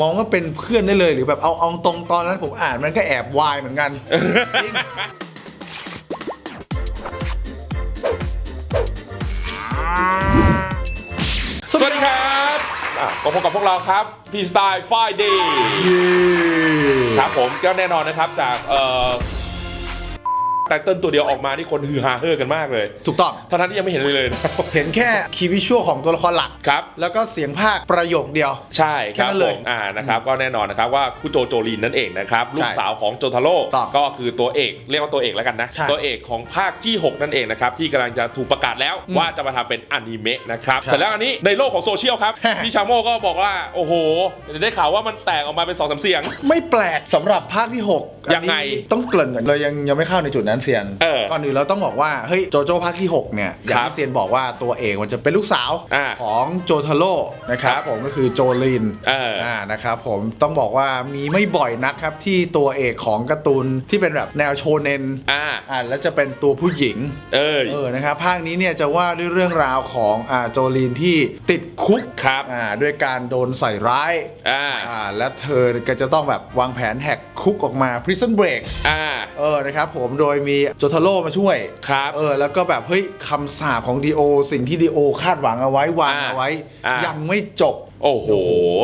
มองว่าเป็นเพื่อนได้เลยหรือแบบเอาเอาตรงตอนนั้นผมอ่านมันก็แอบวายเหมือนกัน จริงสวัสดีครับอะก็พบกับพวกเราครับพีสไตล์ไฟเดย์ครับผมก็แน่นอนนะครับจากเอ่อ ไตเติ้ลตัวเดียวออกมาที่คนฮือฮาเฮอกันมากเลยถูกต้อง ทั้งๆที่ยังไม่เห็นเลยเลยนะ เห็นแค่คีย์วิชวลของตัวละครหลัก ครับ แล้วก็เสียงภาคประโยคเดียว ใช่ครับแค่นั้นเลยผมอ่านะครับก็แน่นอนนะครับว่าคุโจโจรินนั่นเองนะครับลูกสาวของโจทาโร่ต้องก็คือตัวเอกเรียกว่าตัวเอกแล้วกันนะ ใช่ตัวเอกของภาคที่ 6 นั่นเองนะครับที่กำลังจะถูกประกาศแล้วอืมว่าจะมาทำเป็นอนิเมะนะครับครับเสร็จแล้วอันนี้ในโลกของโซเชียลครับ ฮะ พี่ชาโมก็บอกว่าโอ้โหได้ข่าวว่ามันแตกออกมาเป็นสองสามเสียง ไม่แปลกสำหรับภาคที่ 6 ยังไง ต้องเกริ่นก่อนเรายังยังไม่เข้าในจุดนั้นเซียนเออก่อนอื่นเราต้องบอกว่าเฮ้ยโจโจ้ภาคที่ 6 เนี่ย อย่างครับที่เซียนบอกว่าตัวเอกมันจะเป็นลูกสาวอ่าของโจทาโร่นะครับครับผมก็คือโจลินเอออ่านะครับผมต้องบอกว่ามีไม่บ่อยนักครับที่ตัวเอกของการ์ตูนที่เป็นแบบแนวโชเนนอ่า อ่าแล้วจะเป็นตัวผู้หญิง เอ้ย เออ นะครับ ภาคนี้เนี่ยจะว่าด้วยเรื่องราวของอ่าโจลินที่ติดคุกครับ อ่าด้วยการโดนใส่ร้าย อ่า อ่า และเธอก็จะต้องแบบวางแผนแหกคุกออกมา Prison Break อ่า เออ นะครับผม โดยมีโจทาโร่มาช่วยครับ เออแล้วก็แบบเฮ้ยคำสาปของดีโอ สิ่งที่ดีโอคาดหวังเอาไว้วางอ่าเอาไว้ อ่ายั ยังไม่จบ โอ้โห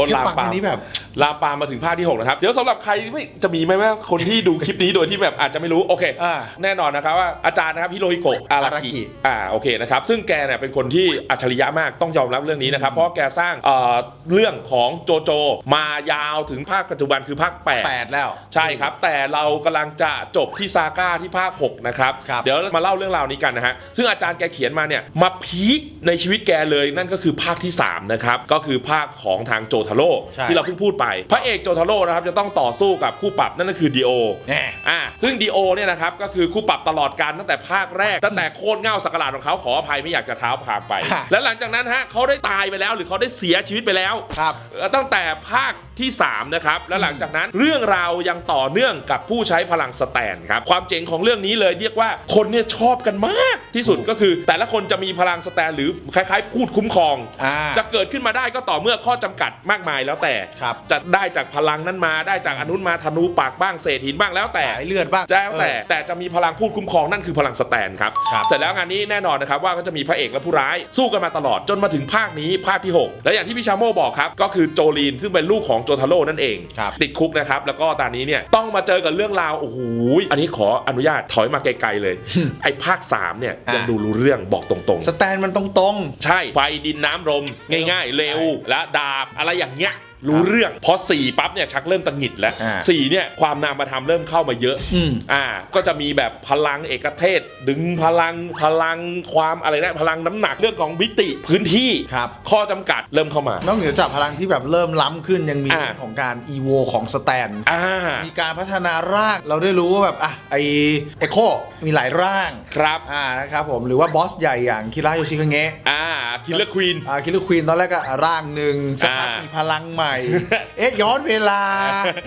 แค่ลามฟังปาอัมนนี้แบบ ลามปามมาถึงภาคที่ 6 นะครับ เดี๋ยวสำหรับใครไม่จะมีไหมว่าคนที่ดูคลิปนี้โดยที่แบบอาจจะไม่รู้ โอเค อ่า แน่นอนนะครับว่าอาจารย์นะครับฮิโรฮิโกะอาราอารากิกิอ่าโอเคนะครับซึ่งแกเนี่ยเป็นคนที่อัจฉริยะมากต้องยอมรับเรื่องนี้นะครับ เพราะว่าแกสร้างเอ่อเรื่องของโจโจมายาวถึงภาคปัจจุบันคือภาค8แปดแล้ว ใช่ครับ แต่เรากำลังจะจบที่ซาก้าที่ภาค 6 นะครับ ครับเดี๋ยวมาเล่าเรื่องราวนี้กันนะฮะ ซึ่งอาจารย์แกเขียนมาเนี่ย มาพีคในชีวิตแกเลยนั่นก็คือภาคที่3นะครับก็คือภาคของทางโจทาโร่ใช่ ที่เราเพิ่งพูดไป พระเอกโจทาโร่นะครับจะต้องต่อสู้กับคู่ปรับนั่นก็คือดีโอแน่อ่าซึ่งดีโอเนี่ยนะครับก็คือคู่ปรับตลอดการตั้งแต่ภาคแรก ตั้งแต่โคตรเง่าสักหลาดของเขาขออภัยไม่อยากจะเท้าความไปฮะและหลังจากนั้นฮะเขาได้ตายไปแล้วหรือเขาได้เสียชีวิตไปแล้วครับเอ่อตั้งแต่ภาค ที่3นะครับแล้วหลังจากนั้นเรื่องราวยังต่อเนื่องกับผู้ใช้พลังสแตนครับความเจ๋งของเรื่องนี้เลยเรียกว่าคนเนี่ยชอบกันมากที่สุดก็คือ แต่ละคนจะมีพลังสแตนหรือคล้ายๆพูดคุ้มครอง อ่า จะเกิดขึ้นมาได้ก็ต่อเมื่อข้อจำกัดมากมายแล้วแต่ครับ จะได้จากพลังนั้นมาได้จากอนุนมาธนูปากบ้างเศษหินบ้างแล้วแต่ สายเลือดบ้าง แล้วแต่เออแต่จะมีพลังพูดคุ้มครองนั่นคือพลังสแตนครับ ครับ เสร็จแล้วงานนี้แน่นอนนะครับว่าก็จะมีพระเอกและผู้ร้ายสู้กันมาตลอดจนมาถึงภาคนี้ภาคที่ 6 และอย่างที่พี่ชาโมบอกครับ ก็คือโจลีนซึ่งเป็นลูกของโจทาโร่นั่นเอง ครับติดคุกนะครับ แล้วก็ตอนนี้เนี่ยต้องมาเจอกับเรื่องราว โอ้โหอันนี้ขออนุญาตถอยมาไกลๆเลย ไอ้ภาค 3 เนี่ยอะยังดูรู้เรื่องบอกตรงสแตนมันตรงๆใช่ ไฟดินน้ำลมง่ายๆ เร็วและดาบอะไรอย่างเงี้ย รู้เรื่อง พอสี่ปั๊บเนี่ยชักเริ่มตังหงิดแล้วอ่าสี่เนี่ยความนามธรรมเริ่มเข้ามาเยอะๆอืม อ่า ก็จะมีแบบพลังเอกเทศ ดึงพลังพลังความอะไรนะพลังน้ำหนักเรื่องของมิติพื้นที่ครับ ข้อจำกัดเริ่มเข้ามานอกเหนือจากพลังที่แบบเริ่มล้ำขึ้นยังมีอ่าเรื่องของการอีโวของสแตน อ่า มีการพัฒนาร่างเราได้รู้ว่าแบบอะไอเอโคมีหลายร่างครับ อ่านะครับผมหรือว่าบอสใหญ่อย่างคิระโยชิคาเงะอ่าคิลเลอร์ควีน อ่าคิรุควีนตอนแรกก็อะร่างหนึ่งสักพักอ่ามีมีพลังใหม่เอ๊ะย้อนเวลา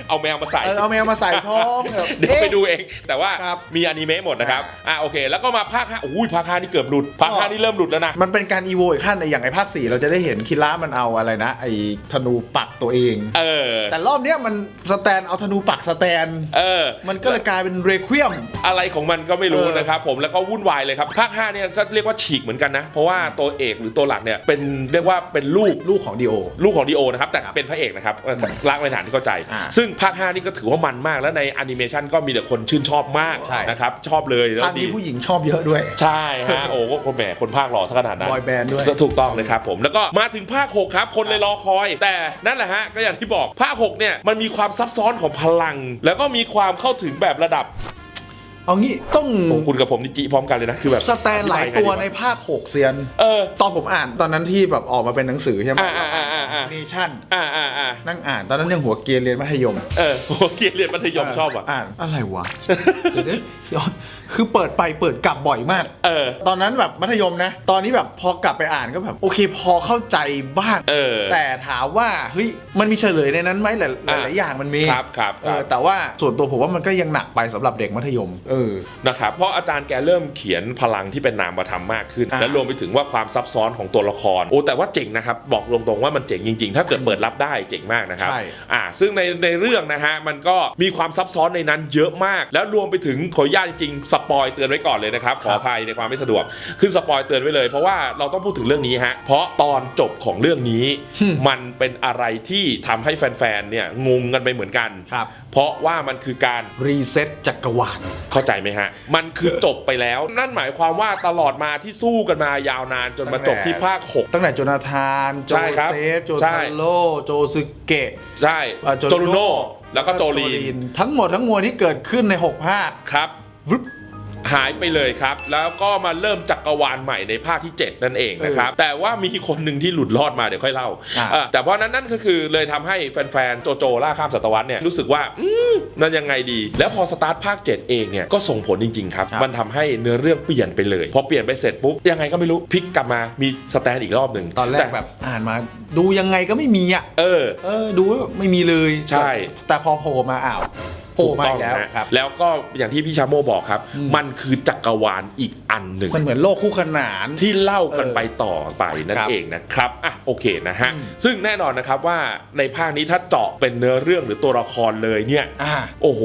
เอาแมวมาใส่เออเอาแมวมาใส่ท้องแบบเดี๋ยวไปอ๊ะดูเอง แต่ว่าครับมีอนิเมะหมดนะครับอ่าอ่าโอเค แล้วก็มาภาคห้าอุ้ยภาคห้านี่เกือบหลุด ภาคห้านี่เริ่มหลุดแล้วนะ มันเป็นการอีโวอีกขั้นในอย่างไอภาคสี่เราจะได้เห็นคิระมันเอาอะไรนะ ไอธนูปักตัวเอง เออ แต่รอบเนี้ยมันสแตนเอาธนูปักสแตน เออ มันก็เลยกลายเป็นเรควียม อะไรของมันก็ไม่รู้เออนะครับผมแล้วก็วุ่นวายเลยครับ ภาค5เนี่ยก็เรียกว่าฉีกเหมือนกันนะ เพราะว่าตัวเอกหรือตัวหลักเนี่ยเป็นเรียกว่าเป็นลูกลูกของดีโอ ลูกของดีโอนะครับ แต่ครับเป็นพระเอกนะครับเอออืมล้างในฐานที่เข้าใจอ่าซึ่งภาค 5 นี่ก็ถือว่ามันมาก แล้วในแอนิเมชันก็มีแต่คนชื่นชอบมากใช่นะครับชอบเลยแล้วภาคดีนี้ผู้หญิงชอบเยอะด้วย ใช่ฮะโอ้ก็คนแหมคนภาคหล่อสักขนาดนั้นบอยแบนด์ด้วยก็ถูกต้องเลยครับผมแล้วก็มาถึงภาค 6 ครับ คนเลยรอคอย แต่นั่นแหละฮะก็อย่างที่บอกภาค 6 เนี่ยมันมีความซับซ้อนของพลัง แล้วก็มีความเข้าถึงแบบระดับเอางี้ต้องโอ้คุณกับผมนิจิพร้อมกันเลยนะคือแบบสแตนหลายตัวในภาค6เซียน เออตอนผมอ่านตอนนั้นที่แบบออกมาเป็นหนังสือใช่ไหม อ่าอ่าอ่าอ่าอ่า เนชั่นอ่าอ่าอ่านั่งอ่านตอนนั้นยังหัวเกรียนเรียนมัธยมเออโอ้เกลียดเรียนมัธยมชอบอะ อ่านอะไรวะเดี๋ยวนะย้อน คือเปิดไปเปิดกลับบ่อยมาก เออ ตอนนั้นแบบมัธยมนะ ตอนนี้แบบพอกลับไปอ่านก็แบบโอเคพอเข้าใจบ้าง เออ แต่ถามว่าเฮ้ยมันมีเฉลยในนั้นไหมหลายอ่าหลายอย่างมันมีครับครับเอครัอบแต่ว่าส่วนตัวผมว่ามันก็ยังหนักไปสำหรับเด็กมัธยม เออ นะครับเพราะอาจารย์แกเริ่มเขียนพลังที่เป็นนามธรรมมากขึ้น อ่า และรวมไปถึงว่าความซับซ้อนของตัวละครโอ้แต่ว่าเจ๋งนะครับ บอกตรงๆว่ามันเจ๋งงจริงๆ ถ้าเกิดเปิดรับได้เจ๋งมากนะครับ ใช่ อ่าซึ่งในในเรื่องนะฮะ มันก็มีความซับซ้อนในนั้นเยอะมาก แล้วรวมไปถึงขออนุญาตจริงๆสปอยเตือนไว้ก่อนเลยนะครับ ขออภัยในความไม่สะดวก ขึ้นสปอยเตือนไว้เลย เพราะว่าเราต้องพูดถึงเรื่องนี้ฮะ เพราะตอนจบของเรื่องนี้ มันเป็นอะไรที่ทำให้แฟนๆ เนี่ยงงกันไปเหมือนกันครับเพราะว่ามันคือการรีเซ็ตจักรวาล เข้าใจไหมฮะ มันคือจบไปแล้ว นั่นหมายความว่าตลอดมาที่สู้กันมายาวนานจนมาจบที่ภาคตั้งแต่โจนาธาน โจใช่ครับเซฟ โจใช่ทาโร่โจซึเกะ6ใช่อ่าโจลูโน่แล้วก็โจลีน ทั้งหมดทั้งมวลที่เกิดขึ้นใน6ภาคครับวึบ หายไปเลยครับ แล้วก็มาเริ่มจักรวาลใหม่ในภาคที่ 7 นั่นเองนะครับ แต่ว่ามีคนหนึ่งที่หลุดรอดมาเดี๋ยวค่อยเล่าอ่าเออแต่เพราะนั้นนั่นก็คือเลยทำให้แฟนๆ โจโจล่าข้ามศตวรรษเนี่ยรู้สึกว่าอืมนั่นยังไงดี แล้วพอสตาร์ทภาค 7 เองเนี่ยก็ส่งผลจริงๆครับครับมันทำให้เนื้อเรื่องเปลี่ยนไปเลย พอเปลี่ยนไปเสร็จปุ๊บยังไงก็ไม่รู้พลิกกลับมามีสแตนอีกรอบหนึ่งตอนแรกแบบอ่านมาดูยังไงก็ไม่มีอะเออ เออดูว่าไม่มีเลยใช่ แต่พอโผล่มาอ้าวโผล่มาอีกแล้วถูต้งนะครับ แล้วก็อย่างที่พี่ชาโมบอกครับอืมมันคือจักรวาลอีกอันหนึ่ง มันเหมือนโลกคู่ขนาน ที่เล่ากันเออไปต่อไปนั่คนรับเองนะครับอะโอเคนะฮะ อืม ซึ่งแน่นอนนะครับว่าในภาคนี้ถ้าเจาะเป็นเนื้อเรื่องหรือตัวละครเลยเนี่ย อ่า โอ้โห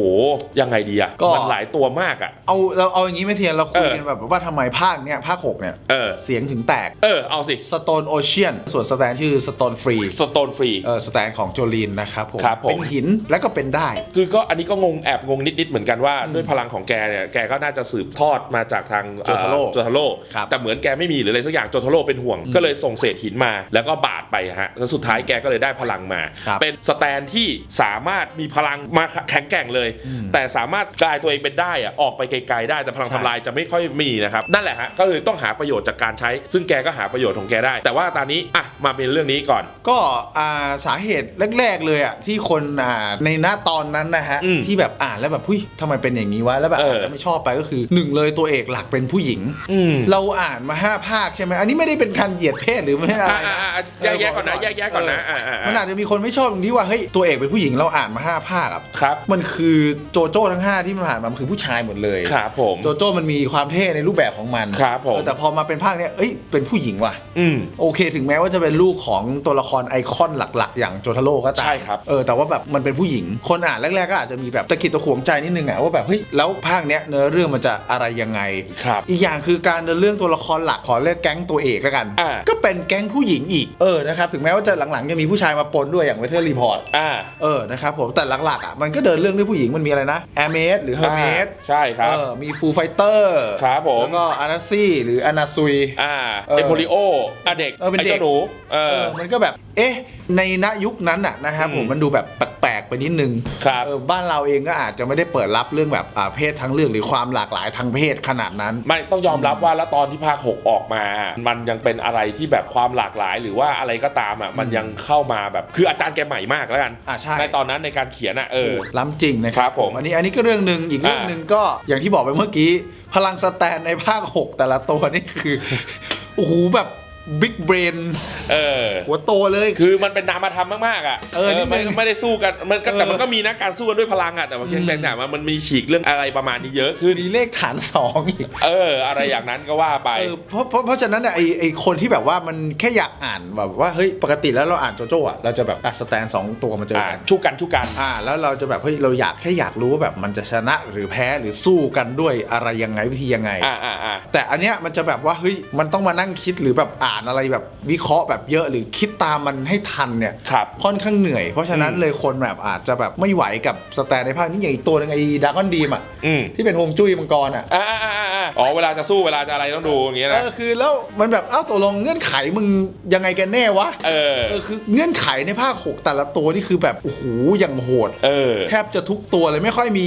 ยังไงดีอะก็ มันหลายตัวมากอะ เอาเราเอาอย่างนี้ไหม่เทียนเราคุยเออกันแบบว่าทำไมภาคเนี้ยภาค6เนี่ยเออ เสียงถึงแตก เออ เอาสิ Stone Ocean ส่วนสแตนชื่อ Stone Free สโตนฟรี เออสแตนของโจลีนนะครับผม ครับผม เป็นหินแล้วก็เป็นได้ คือก็อันนี้ก็งงแอบงงนิดๆเหมือนกันว่าด้วยพลังของแกเนี่ยแกก็น่าจะสืบทอดมาจากทางโจทาโร่เอ่อโจทาโร่ครับแต่เหมือนแกไม่มีหรืออะไรสักอย่างโจทาโร่เป็นห่วง ก็เลยส่งเศษหินมา แล้วก็บาดไปฮะแล้วสุดท้ายแกก็เลยได้พลังมาครับเป็นสแตนที่สามารถมีพลังมาแข็งแกร่งเลยอืมแต่สามารถกลายตัวเองเป็นได้อะออกไปไกลๆได้แต่พลังใช่ทำลายจะไม่ค่อยมีนะครับนั่นแหละฮะก็เลยต้องหาประโยชน์จากการใช้ ซึ่งแกก็หาประโยชน์ของแกได้ แต่ว่าตอนนี้อะมาเป็นเรื่องนี้ก่อน ก็อ่าสาเหตุแรกๆเลยอะที่คนอ่าในหน้าตอนนั้นนะฮะอืมที่แบบอ่านแล้วแบบหุ้ยทำไมเป็นอย่างนี้วะแล้วแบบเออออาจจะไม่ชอบไปก็คือหนึ่งเลยตัวเอกหลักเป็นผู้หญิงอืม เราอ่านมาห้าภาคใช่ไหมอันนี้ไม่ได้เป็นการเหยียดเพศหรือไม่อะไรอ่านะอ่าแยกแยะก่อนนะแยกแยะก่อนนะอ่าอ่ามันอาจจะมีคนไม่ชอบตรงที่ว่าเฮ้ยตัวเอกเป็นผู้หญิงเราอ่านมาห้าภาคอะครับ มันคือโจโจ้ทั้งห้าที่มันผ่านมามันคือผู้ชายหมดเลยครับผม โจโจ้มันมีความเท่ในรูปแบบของมันครับผม เออแต่พอมาเป็นภาคเนี้ยเอ้ยเป็นผู้หญิงว่ะ อืม โอเค ถึงแม้ว่าจะเป็นลูกของตัวละครไอคอนหลักๆ อย่างโจทาโร่ก็ตามใช่ครับ เออแต่ว่าแบบมันเป็นผู้หญิงคนอ่านแรกๆก็อาจจะมีแบบตะกิดตะขวงใจนิดนึงอะว่าแบบเฮ้ยแล้วภาคเนี้ยเนื้อเรื่องมันจะอะไรยังไง ครับ อีกอย่างคือการเดินเรื่องตัวละครหลักขอเรียกแก๊งตัวเอกแล้วกัน อ่า ก็เป็นแก๊งผู้หญิงอีกเออนะครับถึงแม้ว่าจะหลังๆจะมีผู้ชายมาปนด้วยอย่างเวเทอร์รีพอร์ตอ่าเออนะครับผมแต่หลักๆอะมันก็เดินเรื่องด้วยผู้หญิงมันมีอะไรนะแอร์เมสหรือเฮอร์เมสใช่ครับ เออมีฟูไฟเตอร์ครับผม แล้วก็อานาซี่หรืออานาซุย อ่าเออเอโพลิโออะเด็กเออเป็นไอ้เด็ก เจ้าหนู เอเออ อมันก็แบบ เอ๊ะ ในณยุคนั้นอะนะครับผมอืมมันดูแบบแปลกๆไปนิดนึงครับเออบ้านเราเองก็อาจจะไม่ได้เปิดรับเรื่องแบบอ่าเพศทั้งเรื่องหรือความหลากหลายทางเพศขนาดนั้น ไม่ต้องยอมรับว่าแล้วตอนที่ภาค 6 ออกมา มันยังเป็นอะไรที่แบบความหลากหลาย หรือว่าอะไรก็ตามอะมันยังเข้ามาแบบคืออาจารย์แกใหม่มากแล้วกันอ่าใช่ ในตอนนั้นในการเขียนอะเออ ล้ำจริงนะคครัรับบผม อันนี้อันนี้ก็เรื่องหนึ่งอีกเรื่องอ่าหนึ่งก็อย่างที่บอกไปเมื่อกี้ พลังสแตนในภาค 6 แต่ละตัวนี่คือ โอ้โหแบบ บิ๊กเบรนเออ หัวโตเลย คือมันเป็นนามธรรมมากๆอะเออนิดนึไม่งไม่ได้สู้กันมันก็เออ แต่มันก็มีนะการสู้กันด้วยพลังอะแต่ว่าเพียงแต่เนี่ยมันมีฉีกเรื่องอะไรประมาณนี้เยอะขึ้น มีเลขฐานสองอีก เออ อะไรอย่างนั้นก็ว่าไป เออเพราะเพราะเพราะฉะนั้นเนี่ยไอไอคนที่แบบว่ามันแค่อยากอ่านแบบว่าเฮ้ยปกติแล้วเราอ่านโจโจ้อะเราจะแบบอะสแตนสองตัวมาเจออ่ากันชุกกันชุกกัน อ่าแล้วเราจะแบบเฮ้ยเราอยากแค่อยากรู้ว่าแบบมันจะชนะหรือแพ้หรือสู้กันด้วยอะไรยังไงวิธียังไง อ่าอ่าอ่าแต่อันเนี้ยมันจะแบบว่าเฮ้ยมันต้องมานั่งคิดหรือแบบอ่านอะไรแบบวิเคราะห์แบบเยอะหรือคิดตามมันให้ทันเนี่ยครับค่อนข้างเหนื่อย เพราะฉะนั้นอืมเลยคนแบบอาจจะแบบไม่ไหวกับสแตนในภาคนี้อย่างอีกตัวหนึงไอ้ดากอนดีมอะอืมที่เป็นฮวงจุ้ยมังกรอะอ่า อ่าอ่าอ่าอ๋อเวลาจะสู้เวลาจะอะไรต้องดูอย่างเงี้ยเอนะอคือแล้วมันแบบเอ้าตกลงเงื่อนไขมึงยังไงกันแน่วะเออ เออคือเงื่อนไขในภาค6แต่ละตัวนี่คือแบบโอ้โหอย่างโหด เออ แทบจะทุกตัวเลยไม่ค่อยมี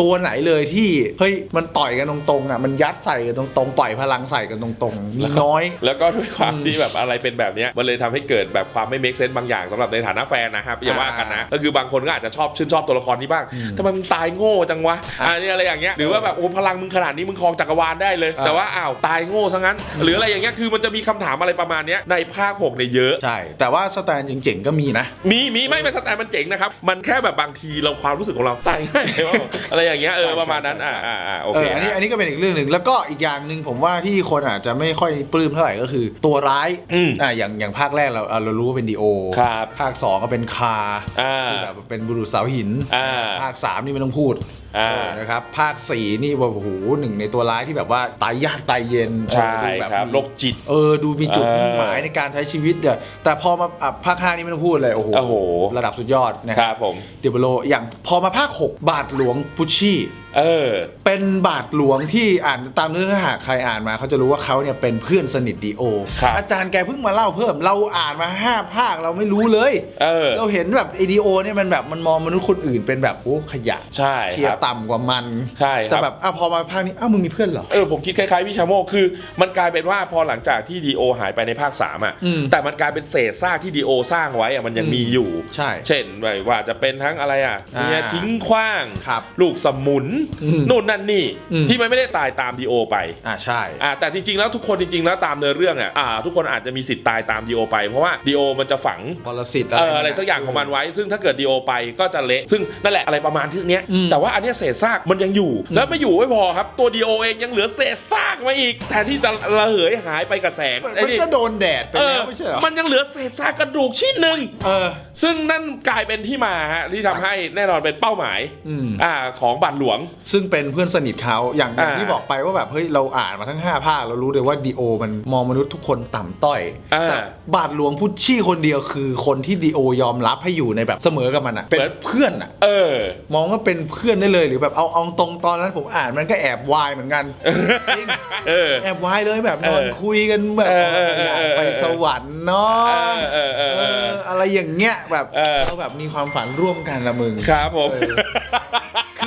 ตัวไหนเลยที่เฮ้ยมันต่อยกันตรงๆอะมันยัดใส่กันตรงๆปล่อยพลังใส่กันตรงๆมีน้อย แล้วก็ด้วยความอืมที่แบบอะไรเป็นแบบเนี้ยมันเลยทำให้เกิดแบบความไม่ make sense บางอย่างสำหรับในฐานะแฟนนะครับอย่าว่ากันนะก็คือบางคนก็อาจจะชอบชื่นชอบตัวละครนี้บ้างอืมทำไมมึงตายโง่จังวะอะอันนี้อะไรอย่างเงี้ยหรือว่าแบบโอ้พลังมึงขนาดนี้มึงครองจักรวาลวานได้เลยอ่าแต่ว่าอ้าวตายโง่ซะงั้น หรืออะไรอย่างเงี้ยคือมันจะมีคำถามอะไรประมาณเนี้ยในภาค6เนี่ยเยอะใช่แต่ว่าสแตนเจ๋งๆก็มีนะ มีมีไม่เป็นสไตล์มันเจ๋งนะครับมันแค่แบบบางทีเราความรู้สึกของเราตายง่ายไปว่าอะไรอย่างเงี้ยเออใช่ประมาณนั้นใช่อ่าใช่อ่าอ่าโอเอเคออันนี้อันนี้ก็เป็นอีกเรื่องหนึ่งแล้วก็อีกอย่างหนึ่งผมว่าที่คนอาจจะไม่ค่อยปลื้มเท่าไหร่ก็คือ ตัวร้ายอืมอ่าอย่างอย่างภาคแรกเราอะเรารู้ว่าเป็นดีโอครับภาค 2 ก็เป็นคาอ่าที่แบบเป็นบุรุษสาวหินอ่าภาค 3 นี่ไม่ต้องพูดอ่าเออนะครับภาค 4 นี่ว่าโอ้โหหนึ่งในตัวร้ายที่แบบว่าตายยากตายเย็นใช่เออดูแบบครับมีโรคจิต เออดูมีจุดเออมุ่งหมายในการใช้ชีวิตเนี่ยแต่พอมาอะภาค5นี่ไม่ต้องพูดเลยโอ้โหโอ้โห ระดับสุดยอดนะคครับรับผม เดบโลอย่างพอมาภาค 6 บาทหลวงพุชชี่เออ เป็นบาทหลวงที่อ่านตามเนื้อหาใครอ่านมาเขาจะรู้ว่าเขาเนี่ยเป็นเพื่อนสนิทดีโอ ครับอาจารย์แกเพิ่งมาเล่าเพิ่มเราอ่านมาห้าภาคเราไม่รู้เลยเออเราเห็นแบบไอดีโอเนี่ยมันแบบมันมองมนุษย์คนอื่นเป็นแบบโอ้ขยะใช่เทีคยรับ ต่ำกว่ามันใช่คแต่รับแบบอ้าวพอมาภาคนี้อ้าวมึงมีเพื่อนเหรอ เออผมคิดคล้ายๆพี่ชาโมคือ มันกลายเป็นว่าพอหลังจากที่ดีโอหายไปในภาค 3 อะ อืมแต่มันกลายเป็นเศษซากที่ดีโอสร้างไว้อะมันยังมีอยู่ ใช่เช่นไม่ว่าจะเป็นทั้งอะไรอะอ่าเมียทิ้งขว้าง ครับลูกสมุนอืมนู่นนั่นนี่อืมที่มันไม่ได้ตายตามดีโอไปอ่าใช่อ่าแต่จริงๆแล้วทุกคนจริงๆแล้วตามเนื้อเรื่องอะอ่าทุกคนอาจจะมีสิทธิ์ตายตามดีโอไปเพราะว่าดีโอมันจะฝังปรสิตเอออะไรสักอย่างของมันไว้ ซึ่งถ้าเกิดดีโอไปก็จะเละซึ่งนั่นแหละอะไรประมาณที่เนี้ยอืมแต่ว่าอันเนี้ยเศษซากมันยังอยู่ แล้วไม่อยู่ไม่พอครับตัวดีโอเองยังเหลือเศษซากมาอีก แทนที่จะระเหยหายไปกับแสงมันไอ้นี่ก็โดนแดดไปเออแล้วไม่ใช่เหรอมันยังเหลือเศษซากกระดูกชิ้นหนึ่งเออซึ่งนั่นกลายเป็นที่มาฮะที่ทำให้แน่นอนเป็นเป้าหมายอืมอ่าของบาทหลวงซึ่งเป็นเพื่อนสนิทเขาอย่างอย่างอ่า ที่บอกไปว่าแบบเฮ้ยเราอ่านมาทั้ง 5 ภาคเรารู้เลยว่าดีโอมันมองมนุษย์ทุกคนต่ำต้อย อ่า แต่บาทหลวงพุชชี่คนเดียวคือคนที่ดีโอยอมรับให้อยู่ในแบบเสมอกับมันอะเป็นเพื่อนอะ เออ มองว่าเป็นเพื่อนได้เลยหรือแบบเอาเอาตรงตอนนั้นผมอ่านมันก็แอบวายเหมือนกันจริงเออ แอบวายเลยแบบนอนเออคุยกันแบบเออเออเอออยากไปสวรรค์เนาะเออเออเออเอเออออะไรอย่างเงี้ยแบบเออ เราแบบมีความฝันร่วมกันละมึง ครับผม เออ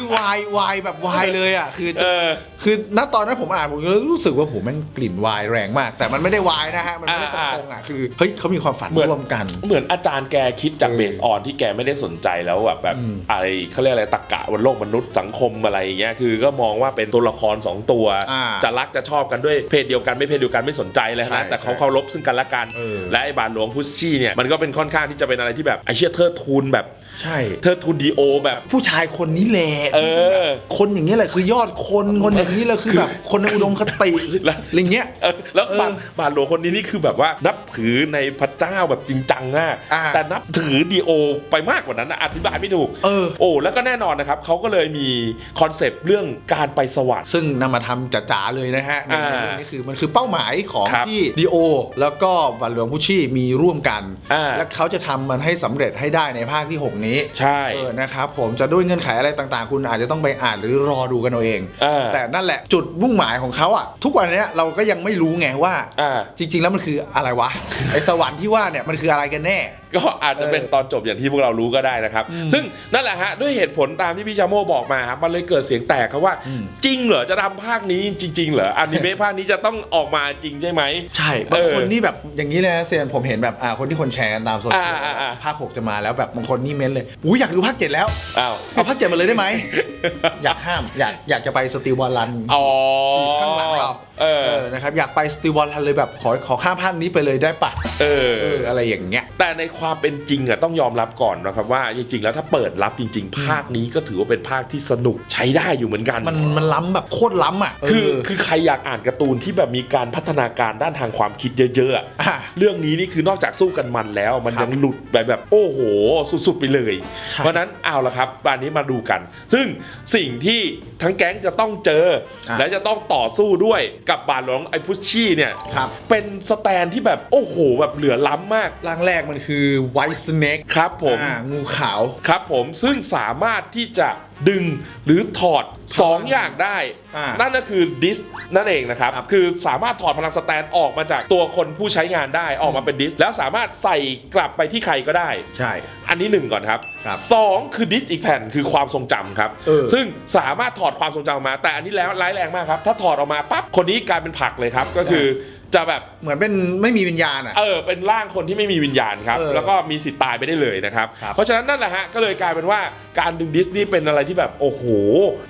คือวายวายแบบวายเลยอะคือเอจะอคือณตอนนั้นผมอ่านผมก็รู้สึกว่าผมแม่งกลิ่นวายแรงมาก แต่มันไม่ได้วายนะฮะมันไม่ได้ตอ่า รงๆอะคือเฮ้ยเขามีความฝันเหมือนร่วมกัน เหมือนอาจารย์แกคิดจากเออเบสออนที่แกไม่ได้สนใจแล้วแบบแบบอืม อะไรเขาเรียกอะไรตรกกะบนโลกมนุษย์สังคมอะไรอย่างเงี้ยคือก็มองว่าเป็นตัวละครสองตัว อ่า จะรักจะชอบกันด้วยเพศเดียวกันไม่เพศเดียวกันไม่สนใจเลยใช่นะแต่เขาเคารพซึ่งกันและกัน เออและไอ้บาทหลวงพุชชี่เนี่ยมันก็เป็นค่อนข้างที่จะเป็นอะไรที่แบบไอเชี่ยเทิดทูนแบบใช่เทิดทูนดีโอแบบ ผู้ชายคนนี้แหละเออ คนอย่างนี้ยแหละคือยอดคนคนอย่างนี้แหละคือแบบคนในอุดมคติแล้ว อะไรเงี้ย เออแล้วเออบาทบาทหลวงคนนี้นี่คือแบบว่านับถือในพระเจ้าแบบจริงจังมากอ่า แต่นับถือดีโอไปมากกว่านั้นนะอธิบายไม่ถูก เออ โอ้ แล้วก็แน่นอนนะครับเขาก็เลยมีคอนเซปต์เรื่องการไปสวรรค์ ซึ่งนำมาทำจ๋าๆเลยนะฮะในอ่าในเรื่องนี้คือมันคือเป้าหมายของครับที่ดีโอ แล้วก็บัลหลวงพุชชี่มีร่วมกัน อ่า และเขาจะทำมันให้สำเร็จให้ได้ในภาคที่ 6นี้ใช่เออนะครับผมจะด้วยเงื่อนไขอะไรต่างๆ คุณอาจจะต้องไปอ่านหรือรอดูกันเอาเองอ่าแต่นั่นแหละจุดมุ่งหมายของเขาอะ ทุกวันเนี้ยเราก็ยังไม่รู้ไงว่า อ่า จริงๆแล้วมันคืออะไรวะ ไอสวรรค์ที่ว่าเนี่ยมันคืออะไรกันแน่ ก็อาจจะเป็นเออตอนจบอย่างที่พวกเรารู้ก็ได้นะครับอืมซึ่งนั่นแหละฮะด้วยเหตุผลตามที่พี่ชาโมบอกมาครับมันเลยเกิดเสียงแตกครับว่าอืมจริงเหรอจะทำภาคนี้จริง ๆ เหรออนิเมะภาคนี้จะต้องออกมาจริงใช่ไหมใช่บางเออคนนี่แบบอย่างนี้เลยนะเซียนผมเห็นแบบอ่าคนที่คนแชร์กันตามโซเชียลอ่าอ่าอ่าภาค6จะมาแล้วแบบบางคนนี่เม้นเลยอุ้ยอยากดูภาค7แล้วอ้าวเอาภาค7มาเลยได้ไหมอยากห้ามอยากอยากจะไปสติวบอลลันอ๋อข้างหลังเราเออเออ นะครับอยากไปสติวบอลลันเลยแบบขอขอข้ามภาคนี้ไปเลยได้ปะเออ เอออะไรอย่างเงี้ย แต่ในความเป็นจริงอะต้องยอมรับก่อนนะครับว่าจริงๆแล้วถ้าเปิดรับจริง ๆ ภาคนี้ก็ถือว่าเป็นภาคที่สนุกใช้ได้อยู่เหมือนกัน มันมันล้ำแบบโคตรล้ำอะคือเคือใครอยากอ่านการ์ตูนที่แบบมีการพัฒนาการด้านทางความคิดเยอะๆอะอะ เรื่องนี้นี่คือนอกจากสู้กันมันแล้ว มันครับยังหลุดไปแบบโอ้โห สุดๆไปเลย ใช่ เพราะฉะนั้นเอาละครับวันนี้มาดูกัน ซึ่งสิ่งที่ทั้งแก๊งจะต้องเจออะและจะต้องต่อสู้ด้วยกับบาทหลวงไอพุชชี่เนี่ยครับ เป็นสแตนที่แบบโอ้โหแบบเหลือล้ำมากร่างแรกมันคือไวท์สเน็กครับผม งูขาว ครับผมซึ่งสามารถที่จะดึงหรือถอด 2 อย่างได้ อ่านั่นั่นก็คือดิสนั่นเองนะครับ ครับ คือสามารถถอดพลังสแตนออกมาจากตัวคนผู้ใช้งานได้ออกมาเป็นดิสแล้วสามารถใส่กลับไปที่ใครก็ได้ ใช่ อันนี้หนึ่งก่อนครับ ครับสองคือดิสอีกแผ่นคือความทรงจำครับ เออ ซึ่งสามารถถอดความทรงจำออกมา แต่อันนี้แล้วร้ายแรงมากครับ ถ้าถอดออกมาปั๊บคนนี้กลายเป็นผักเลยครับ ก็คือ จะแบบเหมือนเป็นไม่มีวิญญาณอะ เออเป็นร่างคนที่ไม่มีวิญญาณครับ เออแล้วก็มีสิทธิ์ตายไปได้เลยนะครับ ครับ เพราะฉะนั้นนั่นแหละฮะก็เลยกลายเป็นว่าการดึงดิสนีย์เป็นอะไรที่แบบโอ้โห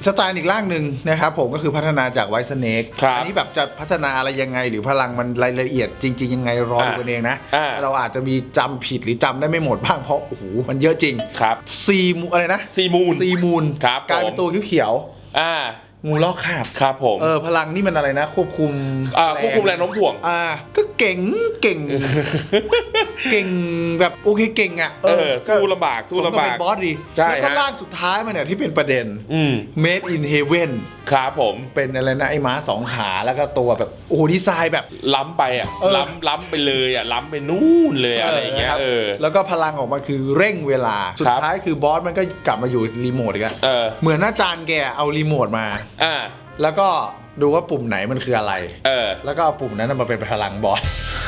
สไตล์อีกร่างหนึ่งนะครับผมก็คือพัฒนาจากไว t ์สเนกครับ อันี้แบบจะพัฒนาอะไรยังไง หรือพลังมันรายละเอียดจริง ๆ ยังไงรอดูอ่ากันเองนะ อ่าเราอาจจะมีจำผิดหรือจำได้ไม่หมดบ้างเพราะโอ้โหมันเยอะจริงครับซีมูอะไรนะซีมูน ซีมูนครับกลายเป็นตัวเขียวอ่าๆ งูลอกคราบครับผมเออพลังนี่มันอะไรนะ ควบคุมอ่าควบคุมแรงโน้มถ่วง อ่า ก็เก่งเก่ง เก่งแบบโอเคเก่งอะเออสู้ลำบากสู้สมกับลำบาเป็กนบอสดีใช่แล้วก็ฮะร่างสุดท้ายมันเนี่ยที่เป็นประเด็น อืม Made in Heaven ครับผมเป็นอะไรนะไอ้ม้าสองขาแล้วก็ตัวแบบโอ้โหดีไซน์แบบล้ำไปอะเออล้ำล้ำไปเลยอะล้ำไปนู่นเลยอะอะไรอย่างเงี้ยนะครับเออแล้วก็พลังของมันคือเร่งเวลาสุดท้ายคือบอสมันก็กลับมาอยู่รีโมทอีกแล้วเออเหมือนอาจารย์แกเอารีโมทมาอ่าแล้วก็ดูว่าปุ่มไหนมันคืออะไร เออ แล้วก็เอาปุ่มนั้นมาเป็นพลังบอส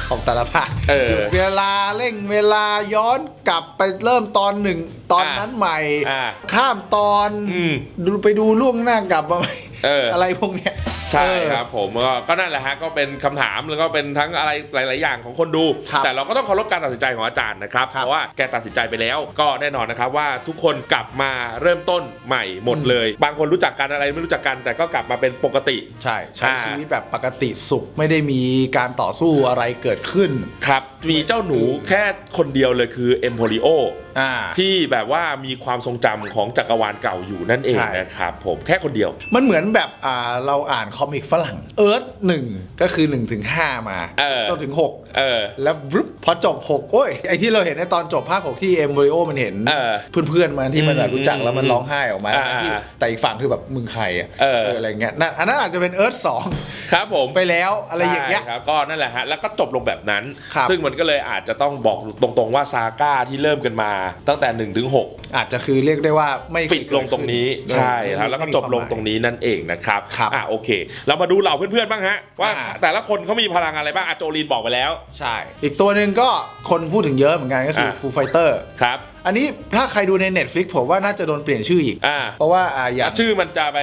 ของแต่ละภาคเออหยุดเวลาเร่งเวลาย้อนกลับไปเริ่มตอนหนึ่งตอนนั้นใหม่ อ่าข้ามตอนอืม ดูไปดูล่วงหน้ากลับมาใหม่เออออะไรพวกเนี้ย ใช่เออครับผมก็ก็นั่นแหละฮะก็เป็นคำถามแล้วก็เป็นทั้งอะไรหลาย ๆ อย่างของคนดู ครับแต่เราก็ต้องเคารพการตัดสินใจของอาจารย์นะครับครับเพราะว่าแกตัดสินใจไปแล้ว ก็แน่นอนนะครับว่าทุกคนกลับมาเริ่มต้นใหม่หมดอืมเลย บางคนรู้จักกันอะไรไม่รู้จักกันแต่ก็กลับมาเป็นปกติ ใช่ใช้อ่า ชีวิตแบบปกติสุขไม่ได้มีการต่อสู้อะไรเกิดขึ้น ครับมีเจ้าหนูแค่คนเดียวเลยคือเอมโพลิโออ่า ที่แบบว่ามีความทรงจำของจักรวาลเก่าอยู่นั่นเองใช่ นะครับผมแค่คนเดียว มันเหมือนแบบอ่าเราอ่านคอมิกฝรั่งเอิร์ธหนึ่งก็คือ1นถึงหมาเออ จนถึง 6 เออ แล้วบรึบพอจบ 6 โอ้ย ไอที่เราเห็นในตอนจบภาค 6 ที่เอมโบริโอมันเห็น เออเพื่อนๆมันที่มันแบบอืมรู้จักแล้วมันร้องไห้ออกมาอ่าที่อ่าแต่อีกฝั่งคือแบบมึงใครอะเอออะไรเงี้ยนั่นอันนั้นอาจจะเป็นเอิร์ธสองครับผม ไปแล้วอะไรอย่างเงี้ย ใช่ครับก็นั่นแหละฮะแล้วก็จบลงแบบนั้น ครับซึ่งมันก็เลยอาจจะต้องบอกตรงๆว่าซาก้าที่เริ่มกันมาตั้งแต่1นถึงหอาจจะคือเรียกได้ว่าไม่เคยปิดลงตรงนี้เกิดขึ้นใช่เออครับแล้วก็ไม่มีจบลงความหมายตรงนี้นั่นเองนะครับครับ อะโอเคเรามาดูเหล่าเพื่อนๆบ้างฮะว่าอ่า แต่ละคนเขามีพลังอะไรบ้างอะโจลีนบอกไปแล้ว ใช่ อีกตัวหนึ่งก็คนพูดถึงเยอะเหมือนกันก็คืออ่าฟูไฟเตอร์ ครับ อันนี้ถ้าใครดูใน Netflix ผมว่าน่าจะโดนเปลี่ยนชื่ออีก อ่าเพราะว่าอ่าอย่างชื่อมันจะไป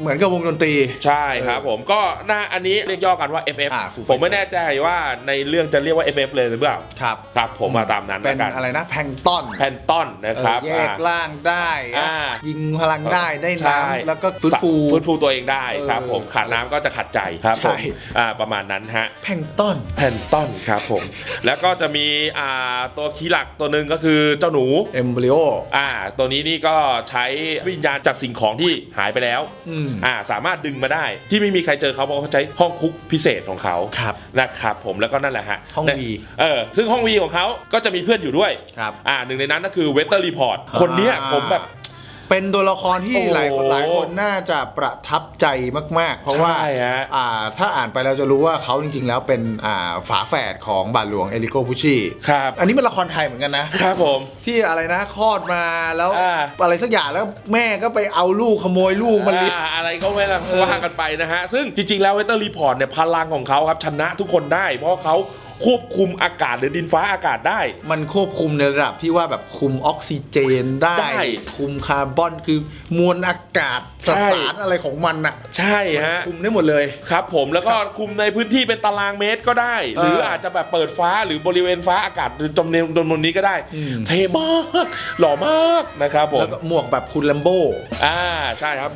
เหมือนกับวงดนตรี ใช่ครับผมก็หน้าอันนี้เรียกย่อกันว่า FF อ่า Foo ผมไม่ Fighter แน่ใจว่าในเรื่องจะเรียกว่า FF เลยหรือเปล่า ครับ ครับผมมาตามนั้นเป็นแล้วกันอะไรนะแพงต้อนแพนตอนนะครับแยกอ่าร่างได้อ่า ยิงพลังได้ได้ใช่น้ำแล้วก็ฟื้นฟู ฟื้นฟูตัวเองได้ครับเออผมขาดน้ำก็จะขัดใจครับผใช่ มอ่าประมาณนั้นฮะ แพงต้อน แพนตอนครับผม แล้วก็จะมีอ่าตัวคีย์หลักตัวหนึ่งก็คือเจ้าหนูเอมบริโออ่า ตัวนี้นี่ก็ใช้วิญญาณจากสิ่งของที่หายไปแล้วอืม อ่าสามารถดึงมาได้ที่ไม่มีใครเจอเขาเพราะเขาใช้ห้องคุกพิเศษของเขาครับนะครับผมแล้วก็นั่นแหละฮะห้องเนี่ย V เออซึ่งห้องวีของเขาก็จะมีเพื่อนอยู่ด้วย ครับ อ่าหนึ่งในนั้นก็คือเวเตอร์รีพอร์ตคนเนี้ยอ่า ผมแบบ เป็นตัวละครที่โอ้โหหลายคนหลายคนน่าจะประทับใจมาก ๆ เพราะว่าใช่ฮะอ่าถ้าอ่านไปเราจะรู้ว่าเขาจริง ๆ แล้วเป็นอ่าฝาแฝดของบาทหลวงเอลิโกพุชิครับ อันนี้เป็นละครไทยเหมือนกันนะ ครับผม ที่อะไรนะคลอดมาแล้วอ่า อะไรสักอย่างแล้วแม่ก็ไปเอาลูกขโมยลูกมาเลี้ยง อ่าอะไรก็ไม่ละเออว่ากันไปนะฮะ ซึ่งจริงๆแล้วเวเตอร์รีพอร์ตเนี่ยพลังของเขาครับชนะทุกคนได้ เพราะเขา ควบคุมอากาศหรือดินฟ้าอากาศได้ มันควบคุมในระดับที่ว่าแบบคุมออกซิเจนได้ได้ คุมคาร์บอนคือมวลอากาศสใช่สารอะไรของมันอะใช่ฮะ คุมได้หมดเลย ครับผมแล้วก็คุมในพื้นที่เป็นตารางเมตรก็ได้ หรือเออออาจจะแบบเปิดฟ้าหรือบริเวณฟ้าอากาศหรือจมเนจมนนี้ก็ได้ อืม เท่มากหล่อมากนะครับผม แล้วก็หมวกแบบคุณลัมโบ อ่าใช่ครับ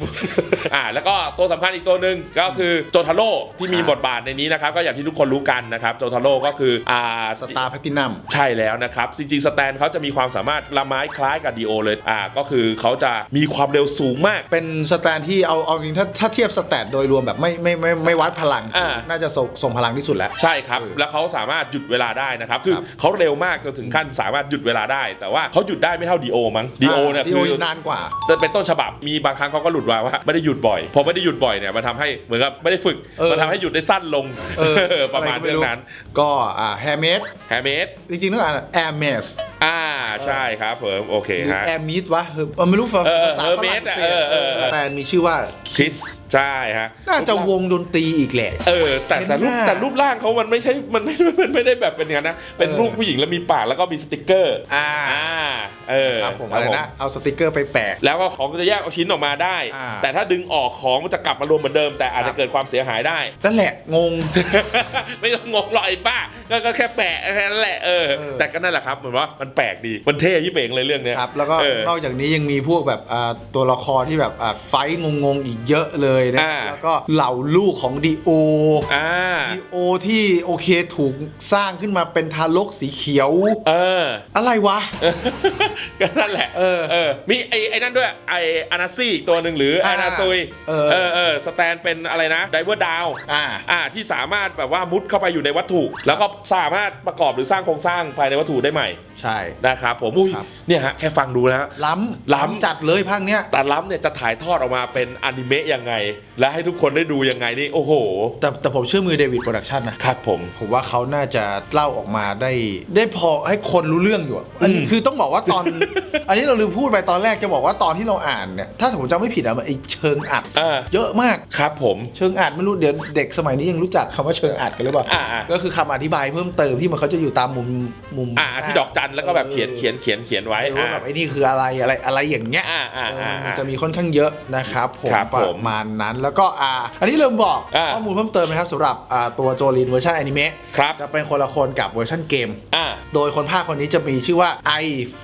อ่าแล้วก็ตัวสำคัญอีกตัวหนึ่งก็คือโจทาโร่ที่มีครับบทบาทในนี้นะครับ ก็อย่างที่ทุกคนรู้กันนะครับ โจทาโร่ก็คืออ่าสตาร์แพตินัมใช่แล้วนะครับ จริงๆ สแตนเขาจะมีความสามารถละไม้คล้ายกับดีโอเลยอ่าก็คือเขาจะมีความเร็วสูงมาก เป็นสแตนที่เอาเอาจริงถ้าถ้าเทียบสแตทโดยรวมแบบไม่ไม่ไม่ไม่วัดพลัง อ่า น่าจะส่งส่งพลังที่สุดแล้ว ใช่ครับ เออแล้วเขาสามารถหยุดเวลาได้นะครับ คือครับเขาเร็วมากจนถึงขั้นสามารถหยุดเวลาได้ แต่ว่าเขาหยุดได้ไม่เท่าดีโอมั้งดีโอเนี่ยดีคืโออนานกว่าเป็นต้นฉบับมีบางครั้งเขาก็หลุดมาว่าไม่ได้หยุดบ่อยพอไม่ได้หยุดบ่อยเนี่ยมันทำให้เหมือนกับไม่ได้ฝึกเออมันทำให้หยุดได้สั้นลง เออ ประมาณอะไรก็ไม่เรื่องรู้นั้น ก็อ่าแฮร์เมสแฮร์เมสจริงๆต้องอ่านแอร์เมสอ่าใช่ครับผมโอเคหรือฮะแอร์มิดวะเออไม่รู้ภาเออษาเออฝรั่ง Hermes อะเศเอสอเออเออแต่มีชื่อว่าคริส ใช่ฮะน่าจะวงดนตรีอีกแหละ เออ แต่แต่รูปเห็นหน้าแต่รูปร่างเขามันไม่ใช่มันไม่มันไม่ได้แบบเป็นอย่างนั้นนะ เป็นเออรูปผู้หญิงแล้วมีปากแล้วก็มีสติกเกอร์อ่าอ่าเออครับผมอะไรนะเอาสติกเกอร์ไปแปะแล้วก็ของจะแยกเอาชิ้นออกมาได้อ่าแต่ถ้าดึงออกของมันจะกลับมารวมเหมือนเดิม แต่อาจครัจะบเกิดความเสียหายได้นั่นแหละงง ไม่ต้องงงหรอกไอ้ป้าก็ก็แค่แปะแค่นั้นแหละเออเออแต่ก็นั่นแหละครับเหมือนว่ามันแปลกดีมันเท่ยี่เป่งเลยเรื่องเนี้ยครับแล้วก็เออนอกจากนี้ยังมีพวกแบบอ่าตัวละครที่แบบอ่าไฟท์งงๆอีกเยอะเลยนะ อ่า แล้วก็เหล่าลูกของดีโออ่า ดีโอที่โอเคถูกสร้างขึ้นมาเป็นทารกสีเขียว เออ อะไรวะ ก็นั่นแหละ เออเออ มีไอ้ไอ้นั่นด้วย ไอ้อานาซี่อีกตัวหนึ่งหรืออ่าอานาซุยเออ เออเออสแตนเป็นอะไรนะไดเวอร์ดาว อ่า อ่าที่สามารถแบบว่ามุดเข้าไปอยู่ในวัตถุ แล้วก็สามารถประกอบหรือสร้างโครงสร้างภายในวัตถุได้ใหม่ใช่ นะครับผมอุ้ยครับ เนี่ยฮะแค่ฟังดูนะฮะ ล้ำล้ำ จัดเลยภาคเนี้ย แต่ล้ำเนี่ยจะถ่ายทอดออกมาเป็นอนิเมะยังไงและให้ทุกคนได้ดูยังไงนี่โอ้โห แต่แต่ผมเชื่อมือเดวิดโปรดักชันนะครับผม ผมว่าเขาน่าจะเล่าออกมาได้ ได้พอให้คนรู้เรื่องอยู่อะอันนี้อืมคือต้องบอกว่าตอน อันนี้เราลืมพูดไปตอนแรกจะบอกว่าตอนที่เราอ่านเนี่ยถ้าผมจำไม่ผิดอะมันไอเชิงอัด อ่าเยอะมาก ครับผม เชิงอัดไม่รู้เดี๋ยวเด็กสมัยนี้ยังรู้จักคำว่าเชิงอัดกันหรือเปล่าอ่าอ่า ก็คือคำอธิบายเพิ่มเติมที่มันเขาจะอยู่ตามมุมมุมอ่าที่ดอกจันแล้วก็แบบเขียนเขียนเขียนเขียนไว้ไว้ว่าอ่าแบบไอ้นี่คืออะไรอะไรอะไรอย่างเงี้ยอ่าอ่าเออ่าอมันอ่าจะมีค่อนข้างเยอะนะครับผมครับปผระมมาณนั้น แล้วก็อ่าอันนี้ลืมบอกอ่าข้อมูลเพิ่มเติมนะครับสำหรับอ่าตัวโจลินเวอร์ชันอนิเมะครับ จะเป็นคนละคนกับเวอร์ชันเกม อ่า โดยคนภาคคนนี้จะมีชื่อว่าไอ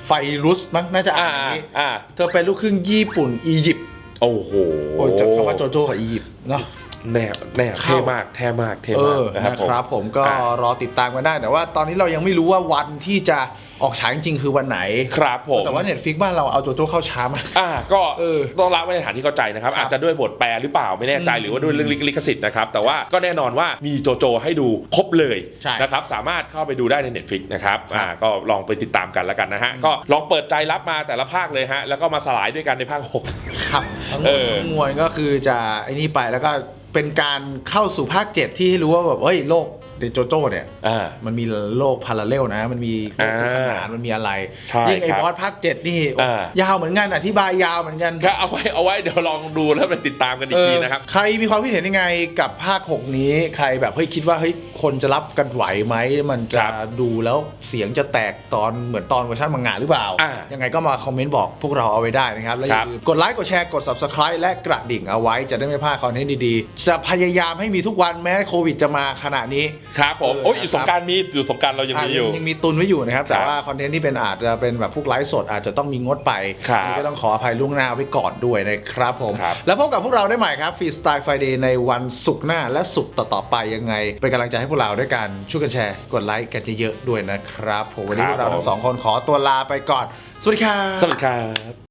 ไฟรุสมั้งน่าจะอ่าอ่านอย่างนี้อ่า เธอเป็นลูกครึ่งญี่ปุ่นอียิปต์โอ้โหโอ้ยจากคำว่าโจโจ้กับอียิปต์เนาะ แน่แน่เข้าเท่มากเท่มากเท่เอมากอนะครับผมนะครับผมก็อะ รอติดตามกันได้ แต่ว่าตอนนี้เรายังไม่รู้ว่าวันที่จะ ออกฉายจริงๆคือวันไหน ครับผมแต่ว่าเน็ตฟิกบ้านเราเอาโจโจ้เข้าช้ามาก อ่าก็เออต้องรับไว้ในฐานที่เข้าใจนะครับ ครับอาจจะด้วยบทแปลหรือเปล่าไม่แน่ใจอืมหรือว่าด้วยเรื่องลิขสิทธิ์นะครับ แต่ว่าก็แน่นอนว่ามีโจโจให้ดูครบเลยใช่นะครับสามารถเข้าไปดูได้ใน Netflix นะครับครับอ่าก็ลองไปติดตามกันแล้วกันนะฮะ ก็ลองเปิดใจรับมาแต่ละภาคเลยฮะ แล้วก็มาสลายด้วยกันในภาค6ครับทั้งหมเอดอ ทั้งมวลก็คือจะไอ้นี่ไปแล้วก็เป็นการเข้าสู่ภาค 7 ที่ให้รู้ว่าแบบเฮ้ยโลก เดโจโจ้เนี่ยอ่า มันมีโลกพาราเลลนะ มันมีโลกคู่ขนานมันมีอะไรใช่ยิ่งไอ้ครับบอสภาค7นี่อ่า ยาวเหมือนกันอธิบายยาวเหมือนกันก็เอาไว้เอาไว้เดี๋ยวลองดูแล้วไปติดตามกันอีกทีนะครับ เออใครมีความคิดเห็นยังไงกับภาค 6 นี้ ใครแบบเฮ้ยคิดว่าเฮ้ยคนจะรับกันไหวไหมมันจะครับดูแล้วเสียงจะแตกตอนเหมือนตอนเวอร์ชันมังงะหรือเปล่า อ่ายังไงก็มาคอมเมนต์บอกพวกเราเอาไว้ได้นะครับ แล้วอครัย่าบ ลืมกดไลค์กดแชร์กด subscribe และกระดิ่งเอาไว้จะได้ไม่พลาดคอนเทนต์ดีๆ จะพยายามให้มีทุกวันแม้โควิดจะมาขณะนี้ครับผมเออโอ้ยอยู่นะครับสงกรารมีอยู่สงกรารเรายังอะมีอยู่ ยังมีตุนไว้อยู่นะครับ แต่ครับว่าคอนเทนต์ที่เป็นอาจจะเป็นแบบพวกไลฟ์สดอาจจะต้องมีงดไปครับอันนี้ก็ต้องขออภัยล่วงหน้าไว้ก่อนด้วยนะครับผม ครับ แล้วพบกับพวกเราได้ใหม่ครับฟรีสไตล์ไฟเดย์ในวันศุกร์หน้าและศุกร์ต่อๆไปยังไง เป็นกำลังใจให้พวกเราด้วยกันช่วยกันแชร์ กดไลค์กันเยอะๆด้วยนะครับผมวันนี้คพรับวกเราทั้งสองคนขอตัวลาไปก่อน สวัสดีครับ สวัสดีครับ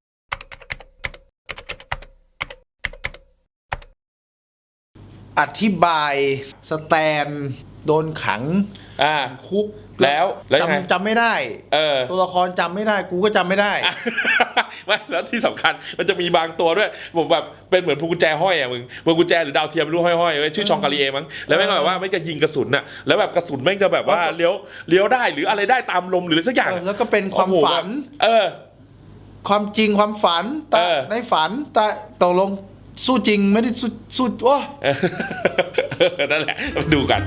อธิบายสแตน โดนขังอ่า คุกแล้วแล้วยังไง จำจำไม่ได้ เออ ตัวละครจำไม่ได้ กูก็จำไม่ได้ ไม่แล้วที่สำคัญมันจะมีบางตัวด้วยผมแบบเป็นเหมือนพวงกุญแจห้อยอะมึงพวงกุญแจหรือดาวเทียมไม่รู้ห้อยๆไว้ชื่อชองกาลีเอมั้งแล้วแม่งก็แบบว่าไม่งจะยิงกระสุนน่ะแล้วแบบกระสุนแม่งจะแบบว่าอ๋อเลี้ยวเลี้ยวได้หรืออะไรได้ตามลมหรือสักอย่างเออแล้วก็เป็นความโอ้โหฝันเออ ความจริงความฝันแต่เออ ในฝันแต่ตกลงสู้จริงไม่ได้สู้สู้โอ้ เออนั่นแหละมาดูกัน